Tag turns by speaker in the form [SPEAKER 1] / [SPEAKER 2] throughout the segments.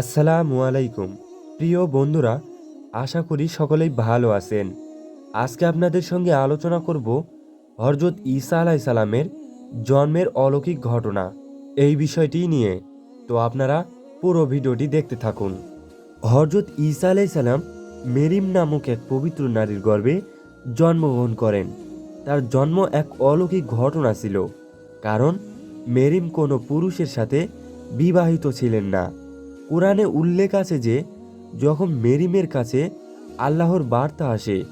[SPEAKER 1] আসসালামু আলাইকুম। প্রিয় বন্ধুরা, আশা করি সকলেই ভালো আছেন। আজকে আপনাদের সঙ্গে আলোচনা করব হরজত ঈসা আলাই সালামের জন্মের অলৌকিক ঘটনা এই বিষয়টি নিয়ে। তো আপনারা পুরো ভিডিওটি দেখতে থাকুন। হরজত ঈসা আলাই সালাম মেরিম নামক এক পবিত্র নারীর গর্ভে জন্মগ্রহণ করেন। তার জন্ম এক অলৌকিক ঘটনা ছিল, কারণ মেরিম কোনো পুরুষের সাথে বিবাহিত ছিলেন না। কোরআনে উল্লেখ আছে যে, যখন মেরিমের কাছে আল্লাহর বার্তা আসে,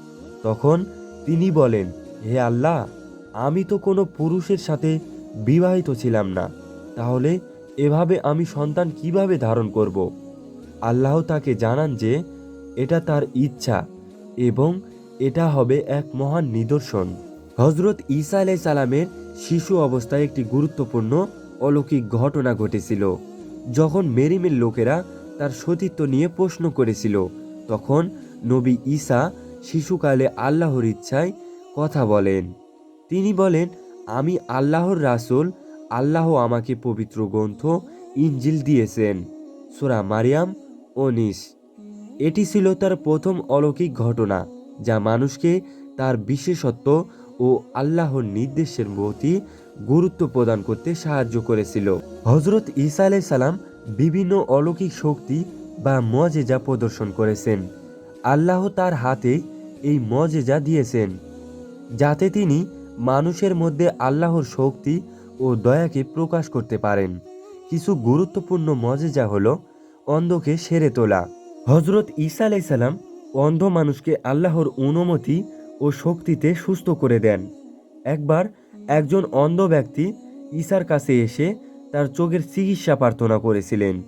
[SPEAKER 1] তখন তিনি বলেন, হে আল্লাহ, আমি তো কোনো পুরুষের সাথে বিবাহিত ছিলাম না। তাহলে এভাবে আমি সন্তান কীভাবে ধারণ করব? আল্লাহ তাকে জানান যে, এটা তার ইচ্ছা এবং এটা হবে এক মহান নিদর্শন। হজরত ঈসা আলাই সালামের শিশু অবস্থায় একটি গুরুত্বপূর্ণ অলৌকিক ঘটনা ঘটেছিল। যখন মেরিমের লোকেরা তার সতীত্ব নিয়ে প্রশ্ন করেছিল, তখন নবী ঈসা শিশুকালে আল্লাহর ইচ্ছায় কথা বলেন। তিনি বলেন, আমি আল্লাহর রাসূল, আল্লাহ আমাকে পবিত্র গ্রন্থ ইঞ্জিল দিয়েছেন, সোরা মারিয়াম ও নিস এটি ছিল তার প্রথম অলৌকিক ঘটনা, যা মানুষকে তার বিশেষত্ব ও আল্লাহর নির্দেশের প্রতি গুরুত্ব প্রদান করতে সাহায্য করেছিল। হজরত ঈসা আলাই সালাম বিভিন্ন অলৌকিক শক্তি বা মজেজা প্রদর্শন করেছেন। আল্লাহ তার হাতে এই মজেজা দিয়েছেন, যাতে তিনি মানুষের মধ্যে আল্লাহর শক্তি ও দয়াকে প্রকাশ করতে পারেন। কিছু গুরুত্বপূর্ণ মজেজা হল অন্ধকে সেরে তোলা। হজরত ঈসা আলাই সালাম অন্ধ মানুষকে আল্লাহর অনুমতি ও শক্তিতে সুস্থ করে দেন। একবার একজন অন্ধ ব্যক্তি ঈশার কাছে এসে তার চোখের চিকিৎসা প্রার্থনা করেছিলেন।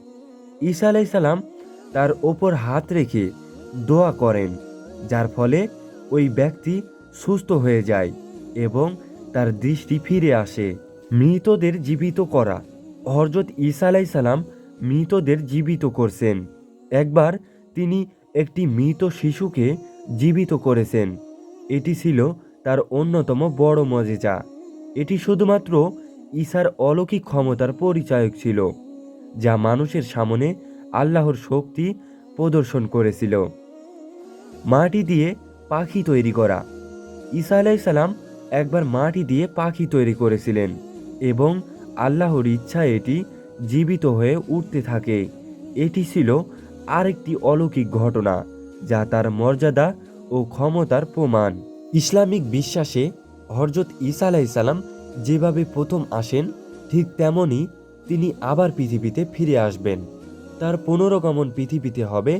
[SPEAKER 1] ঈসা আলাই সালাম তার ওপর হাত রেখে দোয়া করেন, যার ফলে ওই ব্যক্তি সুস্থ হয়ে যায় এবং তার দৃষ্টি ফিরে আসে। মৃতদের জীবিত করা। হরজত ঈসা আলাই সালাম মৃতদের জীবিত করছেন। একবার তিনি একটি মৃত শিশুকে জীবিত করেছেন। এটি ছিল তার অন্যতম বড় মজেজা। এটি শুধুমাত্র ঈশার অলৌকিক ক্ষমতার পরিচায়ক ছিল, যা মানুষের সামনে আল্লাহর শক্তি প্রদর্শন করেছিল। মাটি দিয়ে পাখি তৈরি করা। ঈসা আলাইসাল্লাম একবার মাটি দিয়ে পাখি তৈরি করেছিলেন এবং আল্লাহর ইচ্ছা এটি জীবিত হয়ে উঠতে থাকে। এটি ছিল আরেকটি অলৌকিক ঘটনা, যা তার মর্যাদা ও ক্ষমতার প্রমাণ। ইসলামিক বিশ্বাসে হরজত ঈসা আলাইসাল্লাম যেভাবে প্রথম আসেন, ঠিক তেমনই তিনি আবার পৃথিবীতে ফিরে আসবেন। তার পুনরগমন পৃথিবীতে হবে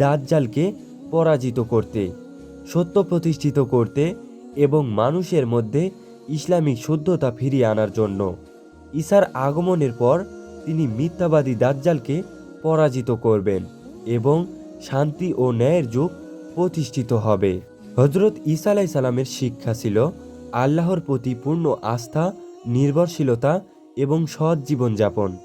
[SPEAKER 1] দাজ্জালকে পরাজিত করতে, সত্য প্রতিষ্ঠিত করতে এবং মানুষের মধ্যে ইসলামিক শুদ্ধতা ফিরিয়ে আনার জন্য। ঈসার আগমনের পর তিনি মিথ্যাবাদী দাজ্জালকে পরাজিত করবেন এবং শান্তি ও ন্যায়ের যুগ প্রতিষ্ঠিত হবে। হজরত ঈসা আলাই সালামের শিক্ষা ছিল আল্লাহর প্রতি পূর্ণ আস্থা, নির্ভরশীলতা এবং সৎ জীবনযাপন।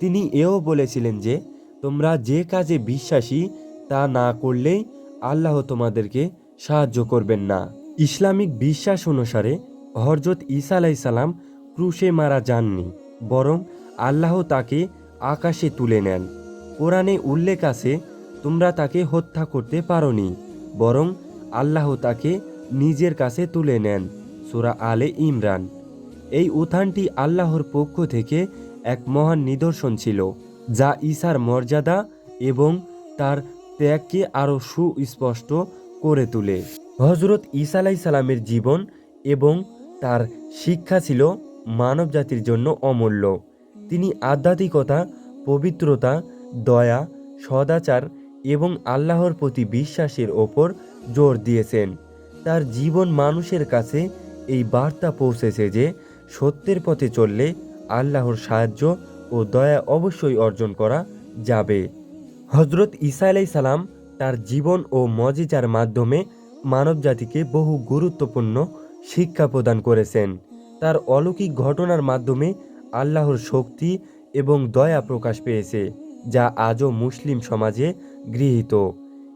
[SPEAKER 1] তিনি এও বলেছিলেন যে, তোমরা যে কাজে বিশ্বাসী, তা না করলেই আল্লাহ তোমাদেরকে সাহায্য করবেন না। ইসলামিক বিশ্বাস অনুসারে হরজত ঈসা আলাই সালাম ক্রুশে মারা যাননি, বরং আল্লাহ তাকে আকাশে তুলে নেন। কোরআনে উল্লেখ আছে, তোমরা তাকে হত্যা করতে পারোনি, বরং আল্লাহ তাকে নিজের কাছে তুলে নেন। সুরা আলে ইমরান। এই উত্থানটি আল্লাহর পক্ষ থেকে এক মহান নিদর্শন ছিল, যা ঈশার মর্যাদা এবং তার ত্যাগকে আরও সুস্পষ্ট করে তোলে। হজরত ঈসা আলাই সালামের জীবন এবং তার শিক্ষা ছিল মানবজাতির জন্য অমূল্য। তিনি আধ্যাত্মিকতা, পবিত্রতা, দয়া, সদাচার এবং আল্লাহর প্রতি বিশ্বাসের ওপর জোর দিয়েছেন। তার জীবন মানুষের কাছে এই বার্তা পৌঁছেছে যে সত্যের পথে চললে আল্লাহর সাহায্য ও দয়া অবশ্যই অর্জন করা যাবে। হজরত ঈসা আলাই সালাম তার জীবন ও মজিজার মাধ্যমে মানবজাতিকে বহু গুরুত্বপূর্ণ শিক্ষা প্রদান করেছেন। তার অলৌকিক ঘটনার মাধ্যমে আল্লাহর শক্তি এবং দয়া প্রকাশ পেয়েছে, যা আজও মুসলিম সমাজে গৃহীত।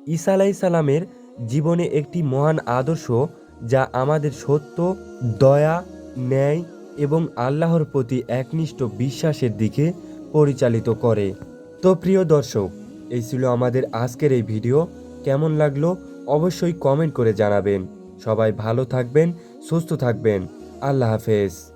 [SPEAKER 1] ঈসা আলাই সালামের জীবনে একটি মহান আদর্শ যা আমাদের সত্য, দয়া, ন্যায় এবং আল্লাহর প্রতি একনিষ্ঠ বিশ্বাসের দিকে পরিচালিত করে। তো প্রিয় দর্শক, এই ছিল আমাদের আজকের এই ভিডিও। কেমন লাগল অবশ্যই কমেন্ট করে জানাবেন। সবাই ভালো থাকবেন, সুস্থ থাকবেন। আল্লাহ হাফেজ।